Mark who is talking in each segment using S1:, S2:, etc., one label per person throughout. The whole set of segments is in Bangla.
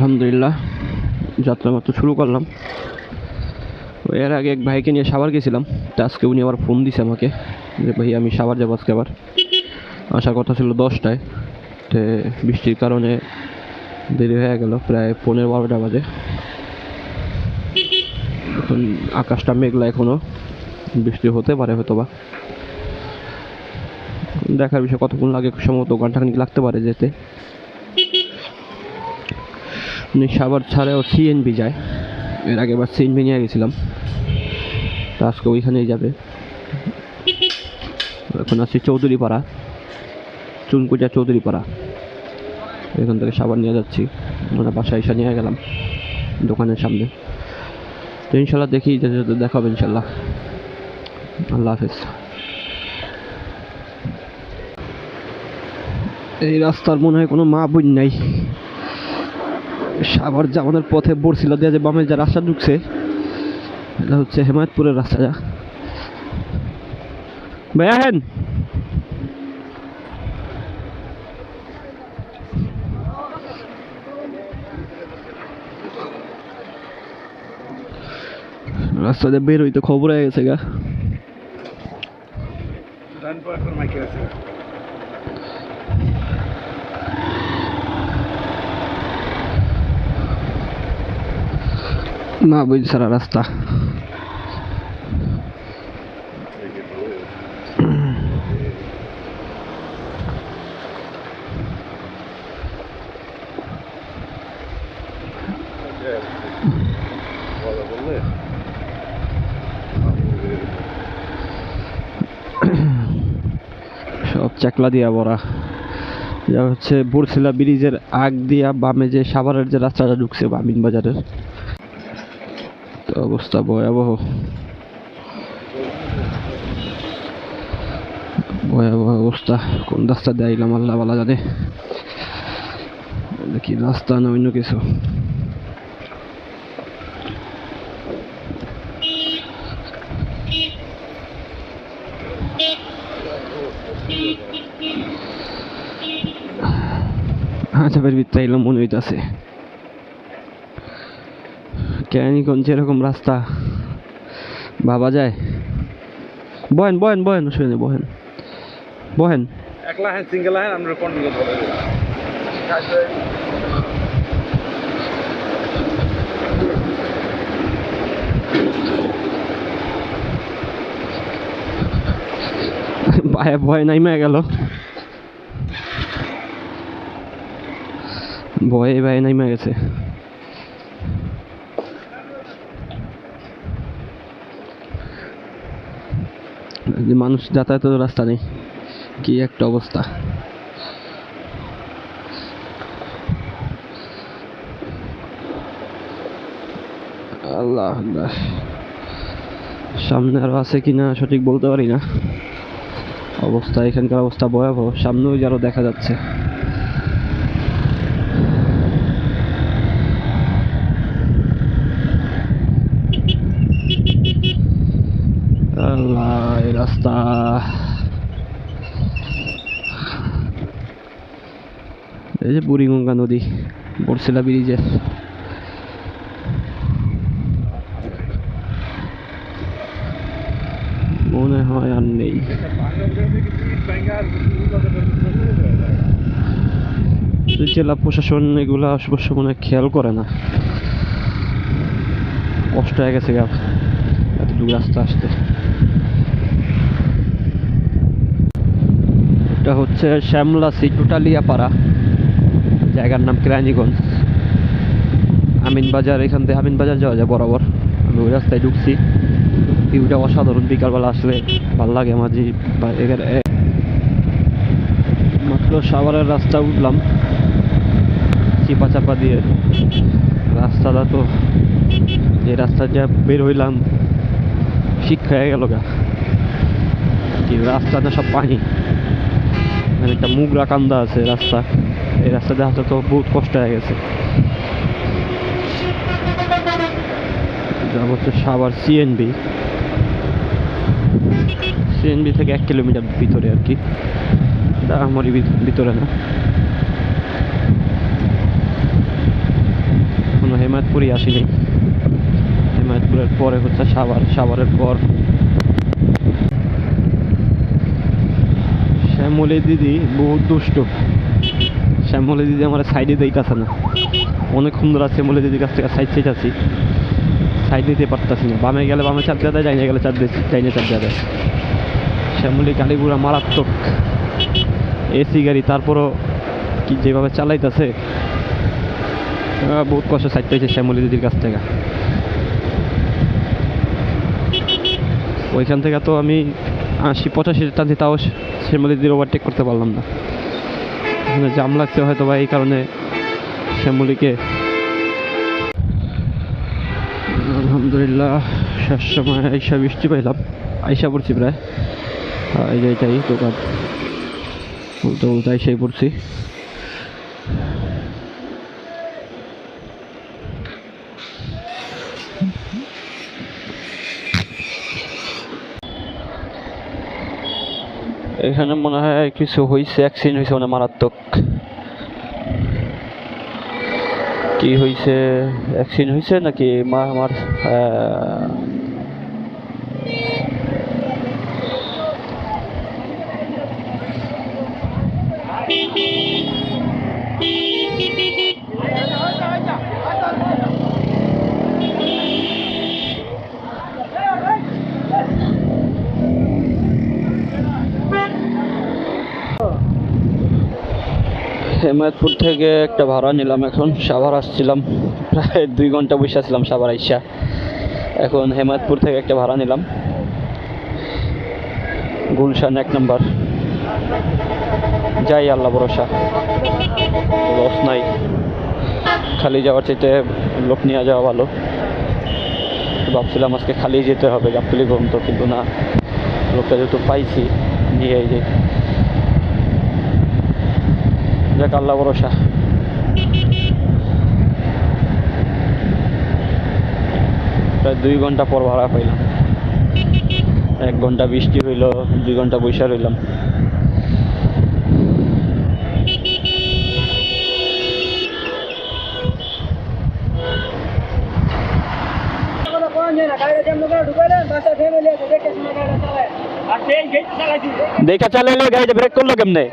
S1: আলহামদুলিল্লাহ, যাত্রা মাত্র শুরু করলাম। এর আগে এক ভাইকে নিয়ে সাবার গেছিলাম, তো আজকে উনি আবার ফোন দিছে আমাকে যে, ভাই, আমি সাবার যাব আজকে আবার। আসার কথা ছিল দশটায়, তো বৃষ্টির কারণে দেরি হয়ে গেল, প্রায় পনেরো বারোটা বাজে। এখন আকাশটা মেঘলা এখনও বৃষ্টি হতে পারে হয়তো বা দেখার বিষয় কতক্ষণ লাগে, সম্ভবত ঘন্টাখানিক লাগতে পারে যেতে। সাবার ছাড়াও সিএনবি যায়। এর আগে এবার সিএনবি নিয়ে গেছিলাম। তো আজকে ওইখানেই যাবে। এখন আছি চৌধুরী পাড়া চুনকুচা চৌধুরী পাড়া এখান থেকে সাবান নিয়ে যাচ্ছি। আমরা বাসায় এসে নিয়ে গেলাম দোকানের সামনে। তো ইনশাল্লাহ দেখি যেতে দেখা হবে ইনশাল্লাহ। আল্লাহ হাফেজ। এই রাস্তার মনে হয় কোনো মা বোন নাই। সাভার জামানের পথে বরছিলা দিয়ে যে বামে যে রাস্তা ঢুকছে, এটা হচ্ছে হেমায়তপুরের রাস্তা, যা। ভাইয়া হেন রাস্তা দিয়ে বের হইতে খবর হয়ে গেছে, গা।
S2: ডান পা এখন মাইকে আছে
S1: মা বোন সারা রাস্তা। সব চাকলা দিয়া ভরা। যা হচ্ছে বরছিলা ব্রিজের আগ দিয়া বামে যে সাভারের যে রাস্তাটা ঢুকছে বামিন বাজারের অবস্থা ভয়াবহ। ভয়াবহ অবস্থা। কোন রাস্তা দেয়লাম আল্লাহ বালা জানে। দেখি রাস্তা না অন্য কিছু। আজাবের ভিতরে এলাম মনে হইতাছে। কেরানীগঞ্জ এরকম রাস্তা। ভাবা যায়। বহেন বহেন বহেন শুনে বহেন। বহেন।
S2: একলা হ্যাঁ সিঙ্গেল হ্যাঁ আমরা
S1: ভয়ে ভয় নাইমা গেল। ভয়ে ভয়ে নাইমা গেছে যে মানুষ যাতায়াতের রাস্তা নেই। কি একটা অবস্থা। আল্লাহ। সামনে আরও আছে কিনা সঠিক বলতে পারি না। অবস্থা, এখানকার অবস্থা ভয়াবহ। সামনেও যে আরও দেখা যাচ্ছে। আল্লাহ এই রাস্তা। এই যে বুড়িগঙ্গা নদী বরছিলা ব্রিজের মনে হয় আর নেই। জেলা প্রশাসন এগুলা অবশ্য মনে খেয়াল করে না। কষ্ট হয়ে গেছে গা, এতটুকু রাস্তা আসতে। এটা হচ্ছে শ্যামলা সিটুটালিয়া পাড়া জায়গার নাম কেরানীগঞ্জ। আমিন বাজার, এখান থেকে আমিন বাজার যাওয়া যায় বরাবর। আমি ওই রাস্তায় ঢুকছি। ভিউটা অসাধারণ, বিকালবেলা আসলে ভালো লাগে আমার যে মাত্র সাভারের রাস্তা উঠলাম। চিপা চাপা দিয়ে। রাস্তাটা তো, যে রাস্তা যা বের হইলাম, শিক্ষা হয়ে গেল গা। রাস্তাটা সব পানি। মানে একটা মুগরা কান্দা আছে রাস্তা। এই রাস্তা দেখাতে তো বহুত কষ্ট হয়ে গেছে। যা হচ্ছে সাভার সিএনবি। সিএনবি থেকে এক কিলোমিটার ভিতরে আর কি। আমারই ভিতরে না। কোনো হেমায়তপুরই আসিনি। হেমায়তপুরের পরে হচ্ছে সাভার সাভারের পর। শ্যামলী দিদি বহুত দুষ্ট। শ্যামলী দিদি আমার সাইডে দিতেছে না। অনেক সুন্দর আছে শ্যামলী দিদির কাছ থেকে সাইড সাইড আছি সাইড নিতে পারতেছি না। বামে গেলে বামে চাপ দেওয়া দেয়, ডাইনে গেলে চাপ দিয়ে, ডাইনে চাপ দেওয়া দেয়। শ্যামলী গাড়িগুলো মারাত্মক। এসি গাড়ি, তারপরও কি যেভাবে চালাইতেছে বহুত কষ্ট সাইড পেয়েছে শ্যামলী দিদির কাছ থেকে। ওইখান থেকে তো আমি আশি পঁচাশি টানছি, তাও শ্যামলী দিয়ে ওভারটেক করতে পারলাম না। এখানে জাম লাগছে হয়তো বা এই কারণে শ্যামলিকে। আলহামদুলিল্লাহ, শেষ সময় আইসা বৃষ্টি পাইলাম। আইসা পড়ছি প্রায়। এই যে এটাই দোকান। বলতে বলতে আইসাই পড়ছি। এখানে মনে হয় কিছু হয়েছে অ্যাক্সিডেন্ট হয়েছে মানে মারাত্মক। কি হয়েছে অ্যাক্সিডেন্ট হয়েছে নাকি মা, আমার হেমায়তপুর থেকে একটা ভাড়া নিলাম এখন, সাভার আসছিলাম, প্রায় দুই ঘণ্টা বসে আসছিলাম সাভার আইসা। এখন হেমায়তপুর থেকে একটা ভাড়া নিলাম। গুলশান এক নম্বর। যাই, আল্লাহ ভরসা। লস নাই। খালি যাওয়ার চাইতে লোক নিয়ে যাওয়া ভালো। ভাবছিলাম আজকে খালি যেতে হবে গাবতলি পর্যন্ত কিন্তু না। লোকটা যেহেতু পাইছি, নিয়ে এই যে যাক আল্লাহ ভরসা। প্রায় দুই ঘণ্টা পর ভাড়া পাইলাম। এক ঘণ্টা বৃষ্টি হইল দুই ঘণ্টা বৈশা রইলাম। দেখা চালাইলে গাড়িটা ব্রেক করল কেমনে?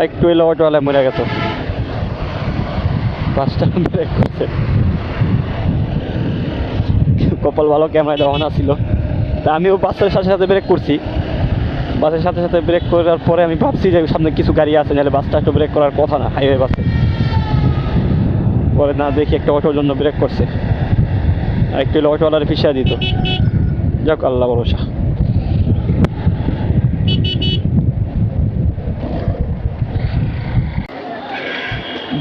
S1: একটু এলো অটোওয়ালা মরে গেত বাসটা ব্রেক করছে। কপাল ভালো ক্যামেরায় দেওয়া ছিল। তা আমিও বাসের সাথে সাথে ব্রেক করছি। বাসের সাথে সাথে ব্রেক করার পরে আমি ভাবছি যে সামনে কিছু গাড়ি আছে, নাহলে বাসটা একটু ব্রেক করার কথা না হাইওয়ে বাসে। পরে না দেখি একটা অটোর জন্য ব্রেক করছে। আর একটু অটোওয়ালার পিছিয়ে দিত। যাক, আল্লাহ ভরসা।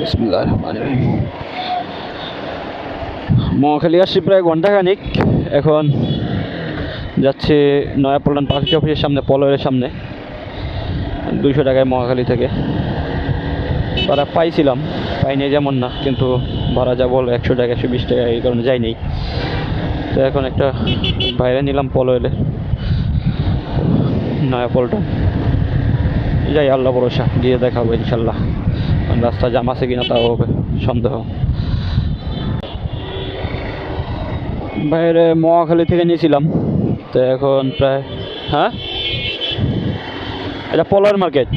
S1: বিসমিল্লাহির রহমানির রহিম। মহাখালী আসছি প্রায় ঘন্টাখানিক এখন যাচ্ছে নয়াপল্টন পাখি অফিসের সামনে পলয়ের সামনে। দুইশো টাকায় মহাখালী থেকে। ভাড়া পাইছিলাম, পাইনি যেমন না, কিন্তু ভাড়া যা বলো, একশো টাকা, একশো বিশ টাকা, এই কারণে যাইনি। তো এখন একটা বাইরে নিলাম পলয়েলে নয়াপল্টন। যাই, আল্লাহ ভরসা, গিয়ে দেখাবো ইনশাল্লাহ। রাস্তা জাম আছে কিনা তাও সন্দেহ। বাইরে মহাখালী থেকে নিয়েছিলাম। তো এখন প্রায় হ্যাঁ? এটা পলার মার্কেট।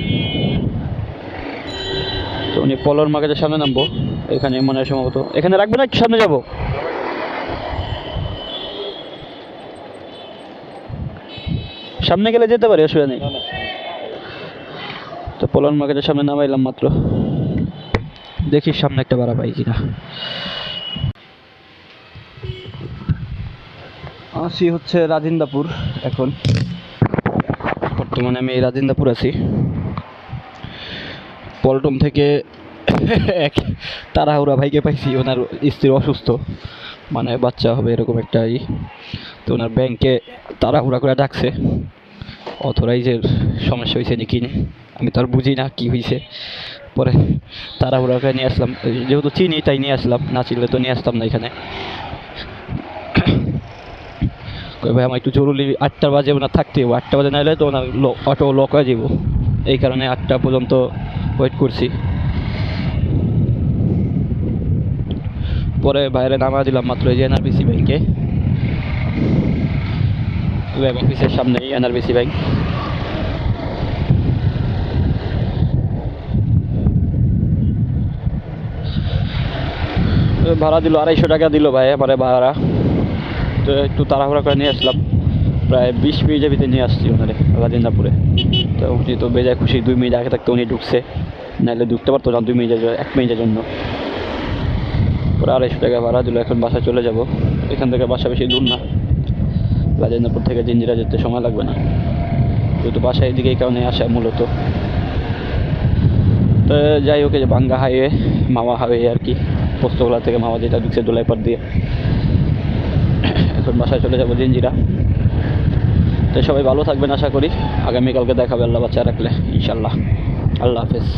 S1: তো উনি পলার মার্কেটের সামনে নামবো। এখানে মনে হয় সম্ভবত, এখানে রাখবে না, সামনে যাব। সামনে গেলে যেতে পারি, অসুবিধা নেই। তো পলার মার্কেটের সামনে নামাইলাম মাত্র। দেখি সামনে একটা ভাড়া পাই কিনা। আসি হচ্ছে রাজিন্দাপুর এখন। বর্তমানে আমি রাজিন্দাপুর আছি। পল্টন থেকে এক তাড়াহুড়া ভাইকে পাইছি, ওনার স্ত্রী অসুস্থ। মানে বাচ্চা হবে এরকম একটা ই। তো ওনার ব্যাংকে তাড়াহুড়া করে ডাকছে, অথরাইজের সমস্যা হয়েছে নাকি। আমি তো আর বুঝি না কী হয়েছে পরে তাড়াহুড়া করে নিয়ে আসলাম। যেহেতু চিনি, তাই নিয়ে আসলাম। না চিনলে তো নিয়ে আসতাম না এখানে। ভাই, আমার একটু জরুরি আটটা বাজে ওনার থাকতে হবে আটটা বাজে না এলে তো ওনার অটো লক হয়ে যাব এই কারণে আটটা পর্যন্ত ওয়েট করছি। পরে বাইরে নামা দিলাম মাত্র এই যে এনআরবিসি ব্যাংকে। ওয়েব অফিসের সামনেই এনআরবিসি ব্যাংক। ভাড়া দিল, আড়াইশো টাকা দিল ভাই আমারে ভাড়া। তো একটু তাড়াহুড়া করে নিয়ে আসলাম। প্রায় বিশ মিনিটের ভিতরে নিয়ে আসছি ওনারে রাজেন্দ্রপুরে তো উনি তো বেজায় খুশি, দুই মিনিট আগে থাকতে উনি ঢুকছে। নাহলে ঢুকতে পারতো না, দুই মিনিটের এক মিনিটের জন্য। পরে আড়াইশো টাকা ভাড়া দিল, এখন বাসায় চলে যাব। এখান থেকে বাসা বেশি দূর না। রাজেন্দ্রপুর থেকে জিঞ্জিরা যেতে সময় লাগবে না। যেহেতু বাসায় এদিকে এই কারণে আসা মূলত। তো যাই হোক, এই যে বাঙ্গা হাইওয়ে, মামা হাইওয়ে আর কি। পোস্তগোলা থেকে মামা যেটা ঢুকছে দোলাইপার দিয়ে। এখন বাসায় চলে যাব জিঞ্জিরা তো সবাই ভালো থাকবেন আশা করি। আগামীকালকে দেখাবে আল্লাহ বাচ্চা রাখলে ইনশাল্লাহ আল্লাহ হাফেজ।